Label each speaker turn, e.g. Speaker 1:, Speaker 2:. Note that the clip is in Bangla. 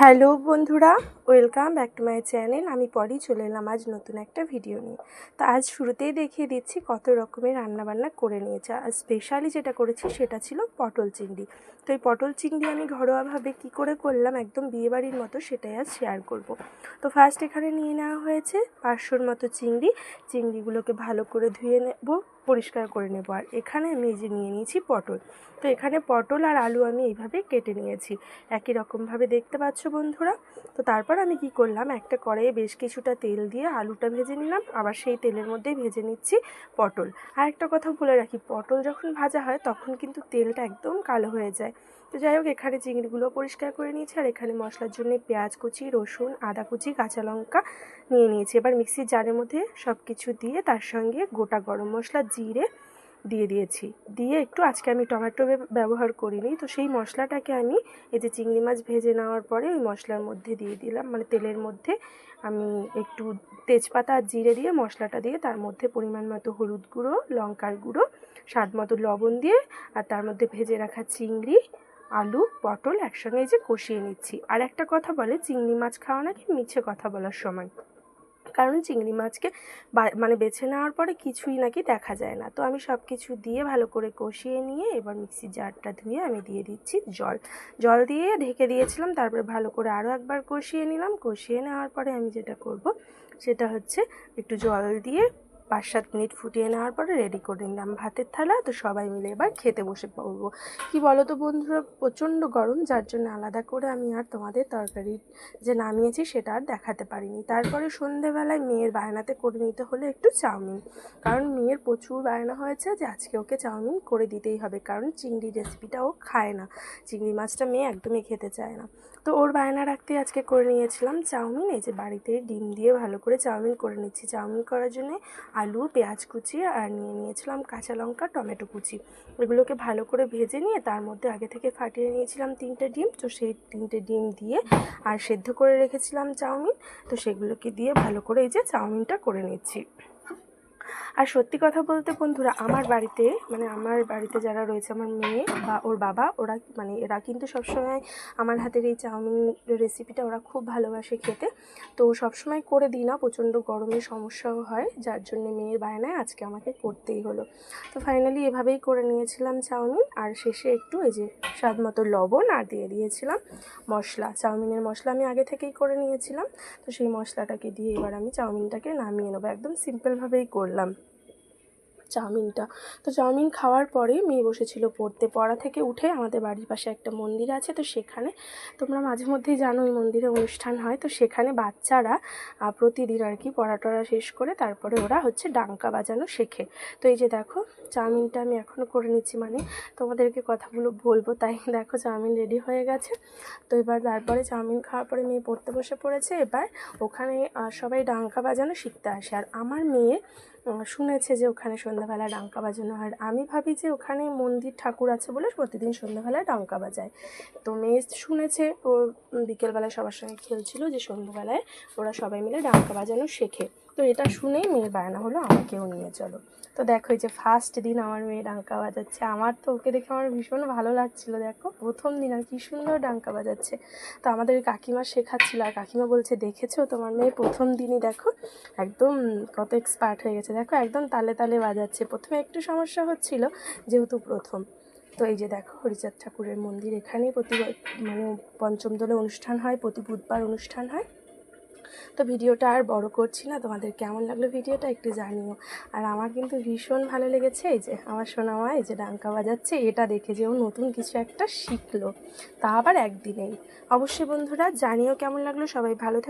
Speaker 1: হ্যালো বন্ধুরা welcome back to my channel আমি পরই চলে এলাম আজ নতুন একটা ভিডিও নিয়ে। তো আজ শুরুতেই দেখিয়ে দিচ্ছি কত রকমের রান্নাবান্না করে নিয়েছে। আর স্পেশালি যেটা করেছি সেটা ছিল পটল চিংড়ি। তো এই পটল চিংড়ি আমি ঘরোয়াভাবে কী করে করলাম একদম বিয়েবাড়ির মতো সেটাই আজ শেয়ার করব। তো ফার্স্ট এখানে নিয়ে নেওয়া হয়েছে পাঁচশোর মতো চিংড়ি। চিংড়িগুলোকে ভালো করে ধুয়ে নেব, পরিষ্কার করে নেব। আর এখানে আমি এই যে নিয়ে নিয়েছি পটল। তো এখানে পটল আর আলু আমি এইভাবে কেটে নিয়েছি। একই রকমভাবে দেখতে পাচ্ছ বন্ধুরা। তো তারপর আমি কি করলাম? একটা কড়াইয়ে বেশ কিছুটা তেল দিয়ে আলুটা ভেজে নিলাম। আবার সেই তেলের মধ্যেই ভেজে নিচ্ছি পটল। আর একটা কথা বলে রাখি, পটল যখন ভাজা হয় তখন কিন্তু তেলটা একদম কালো হয়ে যায়। তো যাই হোক, এখানে চিংড়িগুলো পরিষ্কার করে নিয়েছি আর এখানে মশলার জন্য পেঁয়াজ কুচি, রসুন, আদা কুচি, কাঁচা লঙ্কা নিয়ে নিয়েছি। এবার মিক্সির জারের মধ্যে সব কিছু দিয়ে তার সঙ্গে গোটা গরম মশলা, জিরে দিয়ে দিয়েছি। দিয়ে একটু আজকে আমি টমেটো ব্যবহার করিনি। তো সেই মশলাটাকে আমি এই যে চিংড়ি মাছ ভেজে নেওয়ার পরে ওই মশলার মধ্যে দিয়ে দিলাম। মানে তেলের মধ্যে আমি একটু তেজপাতা আর জিরে দিয়ে মশলাটা দিয়ে তার মধ্যে পরিমাণ মতো হলুদ গুঁড়ো, লঙ্কার গুঁড়ো, স্বাদ মতো লবণ দিয়ে আর তার মধ্যে ভেজে রাখা চিংড়ি, আলু, পটল একসঙ্গে এই যে কষিয়ে নিচ্ছি। আর একটা কথা বলে, চিংড়ি মাছ খাওয়া নাকি মিছে কথা বলার সময়? কারণ চিংড়ি মাছকে মানে বেছে নেওয়ার পরে কিছুই নাকি দেখা যায় না। তো আমি সব কিছু দিয়ে ভালো করে কষিয়ে নিয়ে এবার মিক্সির জারটা ধুয়ে আমি দিয়ে দিচ্ছি জল। জল দিয়ে ঢেকে দিয়েছিলাম, তারপরে ভালো করে আরও একবার কষিয়ে নিলাম। কষিয়ে নেওয়ার পরে আমি যেটা করব, সেটা হচ্ছে একটু জল দিয়ে পাঁচ সাত মিনিট ফুটিয়ে নেওয়ার পরে রেডি করে নিলাম। ভাতের থালা তো সবাই মিলে এবার খেতে বসে পড়ব। কি বলো তো বন্ধুরা, প্রচণ্ড গরম, যার জন্য আলাদা করে আমি আর তোমাদের তরকারি যে নামিয়েছি সেটা আর দেখাতে পারিনি। তারপরে সন্ধেবেলায় মেয়ের বায়নাতে করে নিতে হলে একটু চাউমিন। কারণ মেয়ের প্রচুর বায়না হয়েছে যে আজকে ওকে চাউমিন করে দিতেই হবে, কারণ চিংড়ি রেসিপিটা ও খায় না। চিংড়ি মাছটা মেয়ে একদমই খেতে চায় না। তো ওর বায়না রাখতে আজকে করে নিয়েছিলাম চাউমিন। এই যে বাড়িতে ডিম দিয়ে ভালো করে চাউমিন করে নিচ্ছি। চাউমিন করার জন্য আলু, পেঁয়াজ কুচি আর নিয়ে নিয়েছিলাম কাঁচা লঙ্কা, টমেটো কুচি। এগুলোকে ভালো করে ভেজে নিয়ে তার মধ্যে আগে থেকে ফাটিয়ে নিয়েছিলাম তিনটে ডিম। তো সেই তিনটে ডিম দিয়ে আর সেদ্ধ করে রেখেছিলাম চাউমিন। তো সেগুলোকে দিয়ে ভালো করে এই যে চাউমিনটা করে নিচ্ছি। আর সত্যি কথা বলতে বন্ধুরা, আমার বাড়িতে মানে আমার বাড়িতে যারা রয়েছে, আমার মেয়ে বা ওর বাবা, ওরা মানে এরা কিন্তু সবসময় আমার হাতের এই চাউমিন রেসিপিটা ওরা খুব ভালোবাসে খেতে। তো সবসময় করে দিই না, প্রচণ্ড গরমের সমস্যাও হয়, যার জন্য মেয়ের বায়নায় আজকে আমাকে করতেই হলো। তো ফাইনালি এভাবেই করে নিয়েছিলাম চাউমিন, আর শেষে একটু এই যে স্বাদ মতো লবণ আর দিয়ে দিয়েছিলাম মশলা। চাউমিনের মশলা আমি আগে থেকেই করে নিয়েছিলাম, তো সেই মশলাটাকে দিয়ে এবার আমি চাউমিনটাকে নামিয়ে নেব। একদম সিম্পলভাবেই করলাম। চাউমিনটা। তো চাউমিন খাওয়ার পরে মেয়ে বসেছিল পড়তে। পড়া থেকে উঠে আমাদের বাড়ির পাশে একটা মন্দির আছে, তো সেখানে তোমরা মাঝে মধ্যেই জানো ওই মন্দিরে অনুষ্ঠান হয়। তো সেখানে বাচ্চারা প্রতিদিন আর কি পড়া টড়া শেষ করে তারপরে ওরা হচ্ছে ডাঙ্কা বাজানো শেখে। তো এই যে দেখো, চাউমিনটা আমি এখনও করে নিচ্ছি। মানে তোমাদেরকে কথাগুলো বলব, তাই দেখো চাউমিন রেডি হয়ে গেছে। তো এবার তারপরে চাউমিন খাওয়ার পরে মেয়ে পড়তে বসে পড়েছে। এবার ওখানে সবাই ডাঙ্কা বাজানো শিখতে আসে। আর আমার মেয়ে শুনেছে যে ওখানে সন্ধ্যাবেলা ডাঙ্কা বাজানো হয়। আমি ভাবি যে ওখানে মন্দির ঠাকুর আছে বলে প্রতিদিন সন্ধ্যাবেলায় ডাঙ্কা বাজায়। তো মেয়ে শুনেছে, ও বিকেলবেলায় সবার সঙ্গে খেলছিল যে সন্ধ্যাবেলায় ওরা সবাই মিলে ডাঙ্কা বাজানো শেখে। তো এটা শুনেই মেয়ের বায়না হলো, আমাকেও নিয়ে চলো। তো দেখো, এই যে ফার্স্ট দিন আমার মেয়ে ডাঙ্কা বাজাচ্ছে। আমার তো ওকে দেখে আমার ভীষণ ভালো লাগছিল, দেখো। প্রথম দিন আর কি সুন্দর ডাঙ্কা বাজাচ্ছে। তো আমাদের কাকিমা শেখাচ্ছিল, আর কাকিমা বলছে, দেখেছ, তোমার মেয়ে প্রথম দিনই দেখো, একদম কত এক্সপার্ট হয়ে গেছে। দেখো, একদম তালে তালে বাজাচ্ছে। প্রথমে একটু সমস্যা হচ্ছিল, যেহেতু প্রথম। তো এই যে দেখো, হরিচাঁদ ঠাকুরের মন্দির, এখানেই প্রতি মানে পঞ্চম দোলে অনুষ্ঠান হয়, প্রতি বুধবার অনুষ্ঠান হয়। তো ভিডিওটা আর বড় করছি না। তোমাদের কেমন লাগল ভিডিওটা একটু জানিও। আর আমার কিন্তু ভীষণ ভালো লেগেছে এই যে আমার সোনামা, এই যে ডাঙ্কা বাজাচ্ছে, এটা দেখে যে ও নতুন কিছু একটা শিখলো। তা আবার একদিনেই। অবশ্যই বন্ধুরা জানিও কেমন লাগল। সবাই ভালো